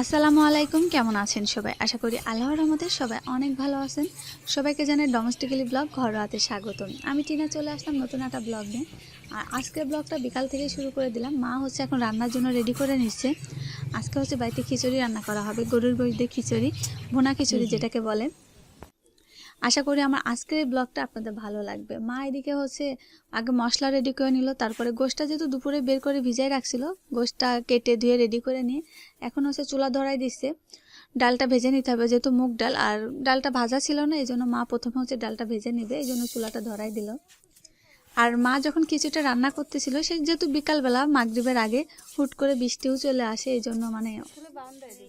আসসালামু আলাইকুম কেমন আছেন সবাই? আশা করি আল্লাহর রহমতে সবাই অনেক ভালো আছেন। সবাইকে জানে ডোমেস্টিক্যালি ব্লগ ঘরোয়াতে স্বাগতম। আমি টিনা চলে আসলাম নতুন একটা ব্লগ নিয়ে। আর আজকের ব্লগটা বিকাল থেকে শুরু করে দিলাম। মা হচ্ছে এখন রান্নার জন্য রেডি করে নিচ্ছে। আজকে হচ্ছে বাড়িতে খিচুড়ি রান্না করা হবে গরুর গোশ দিয়ে খিচুড়ি ভোনা খিচুড়ি যেটাকে বলে। আশা করি আমার আজকের এই ব্লগটা আপনাদের ভালো লাগবে। মা এদিকে হচ্ছে আগে মশলা রেডি করে নিল তারপরে গোশটা যেহেতু দুপুরে বের করে ভিজাই রাখছিল গোশটা কেটে ধুয়ে রেডি করে নিয়ে এখন হচ্ছে চুলা ধরাই দিচ্ছে। ডালটা ভেজে নিতে হবে যেহেতু মুগ ডাল আর ডালটা ভাজা ছিল না এই জন্য মা প্রথমে হচ্ছে ডালটা ভেজে নেবে এই জন্য চুলাটা ধরাই দিল। আর মা যখন কিছুটা রান্না করতেছিল সে যেহেতু বিকালবেলা মাগরিবের আগে হুট করে বৃষ্টিও চলে আসে এই জন্য মানে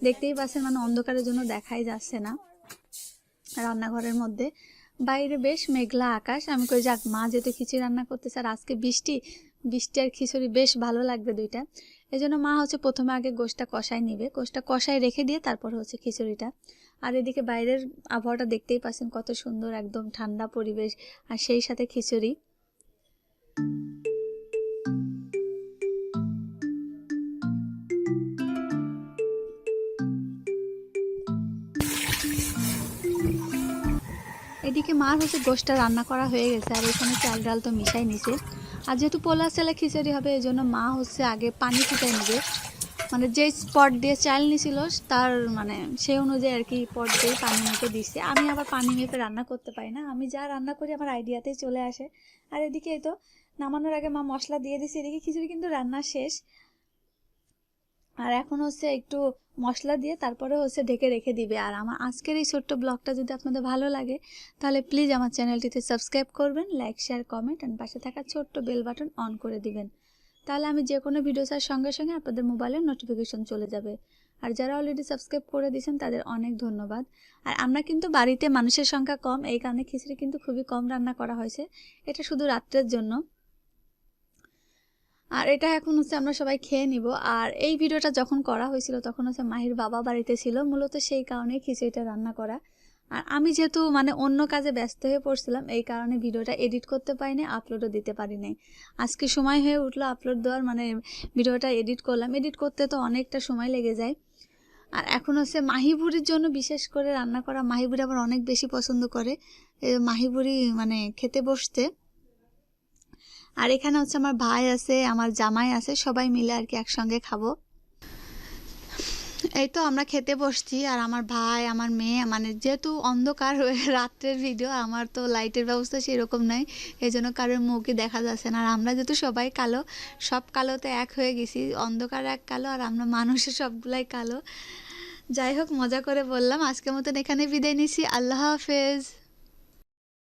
দেখতেই পাচ্ছেন মানে অন্ধকারের জন্য দেখাই যাচ্ছে না। রান্নাঘরের মধ্যে। বাইরে বেশ মেঘলা আকাশ। আমি কই, যাক, মা যেহেতু খিচুড়ি রান্না করতে আর আজকে বৃষ্টি বৃষ্টি আর খিচুড়ি বেশ ভালো লাগবে দুইটা। এই জন্য মা হচ্ছে প্রথমে আগে গোষ্ঠটা কষায় নিবে। গোষ্ঠটা কষায় রেখে দিয়ে তারপর হচ্ছে খিচুড়িটা। আর এদিকে বাইরের আবহাওয়াটা দেখতেই পাচ্ছেন কত সুন্দর, একদম ঠান্ডা পরিবেশ আর সেই সাথে খিচুড়ি। এদিকে মার হচ্ছে গোশটা রান্না করা হয়ে গেছে, আর এখানে চাল ডাল তো মিশাই নিছে। আর যেহেতু পোলা চালে খিচুড়ি হবে এই জন্য মা হচ্ছে আগে পানি ফুটাই নেবে। মানে যে স্পট দিয়ে চাল নিছিল, তার মানে সেই অনুযায়ী আর কি পট দিয়ে পানি মেপে দিচ্ছে আমি আবার পানি মেপে রান্না করতে পারি না। আমি যা রান্না করি আমার আইডিয়াতেই চলে আসে। আর এদিকে তো, নামানোর আগে মা মশলা দিয়ে দিচ্ছে এদিকে খিচুড়ি কিন্তু রান্না শেষ। আর এখন হচ্ছে একটু মশলা দিয়ে তারপরে হচ্ছে ঢেকে রেখে দিবে। আর আমার আজকের এই ছোট্ট ব্লগটা যদি আপনাদের ভালো লাগে, তাহলে প্লিজ আমার চ্যানেলটিতে সাবস্ক্রাইব করবেন লাইক শেয়ার কমেন্ট অ্যান্ড পাশে থাকা ছোট্ট বেল বাটন অন করে দিবেন। তাহলে আমি যে কোনো ভিডিও ছাড়ার সঙ্গে সঙ্গে আপনাদের মোবাইলে নোটিফিকেশন চলে যাবে। আর যারা অলরেডি সাবস্ক্রাইব করে দিয়েছেন, তাদের অনেক ধন্যবাদ। আর আমরা কিন্তু বাড়িতে মানুষের সংখ্যা কম, এই কারণে খিচুড়ি কিন্তু খুবই কম রান্না করা হয়েছে। এটা শুধু রাত্রের জন্য। আর এটা এখন হচ্ছে আমরা সবাই খেয়ে নিব। আর এই ভিডিওটা যখন করা হয়েছিল তখন হচ্ছে মাহির বাবা বাড়িতে ছিল, মূলত সেই কারণে খিচুড়িটা রান্না করা। আর আমি যেহেতু মানে অন্য কাজে ব্যস্ত হয়ে পড়ছিলাম, এই কারণে ভিডিওটা এডিট করতে পারিনি আপলোডও দিতে পারি নাই আজকে সময় হয়ে উঠল আপলোড দেওয়ার মানে ভিডিওটা এডিট করলাম। এডিট করতে তো অনেকটা সময় লেগে যায়। আর এখন হচ্ছে মাহিবুরির জন্য বিশেষ করে রান্না করা, মাহিবুরি আবার অনেক বেশি পছন্দ করে। এ মাহিবুরি মানে খেতে বসতে। আর এখানে হচ্ছে আমার ভাই আছে, আমার জামাই আছে, সবাই মিলে আর কি একসঙ্গে খাব। এই তো আমরা খেতে বসছি আর আমার ভাই, আমার মেয়ে মানে যেহেতু অন্ধকার রাত্রের ভিডিও আমার তো লাইটের ব্যবস্থা সেরকম নাই এই জন্য কারোর মুখই দেখা যাচ্ছে না। আর আমরা যেহেতু সবাই কালো, সব কালোতে এক হয়ে গেছি, অন্ধকার এক কালো আর আমরা মানুষের সবগুলাই কালো। যাই হোক, মজা করে বললাম। আজকের মতন এখানে বিদায় নিছি আল্লাহ হাফেজ।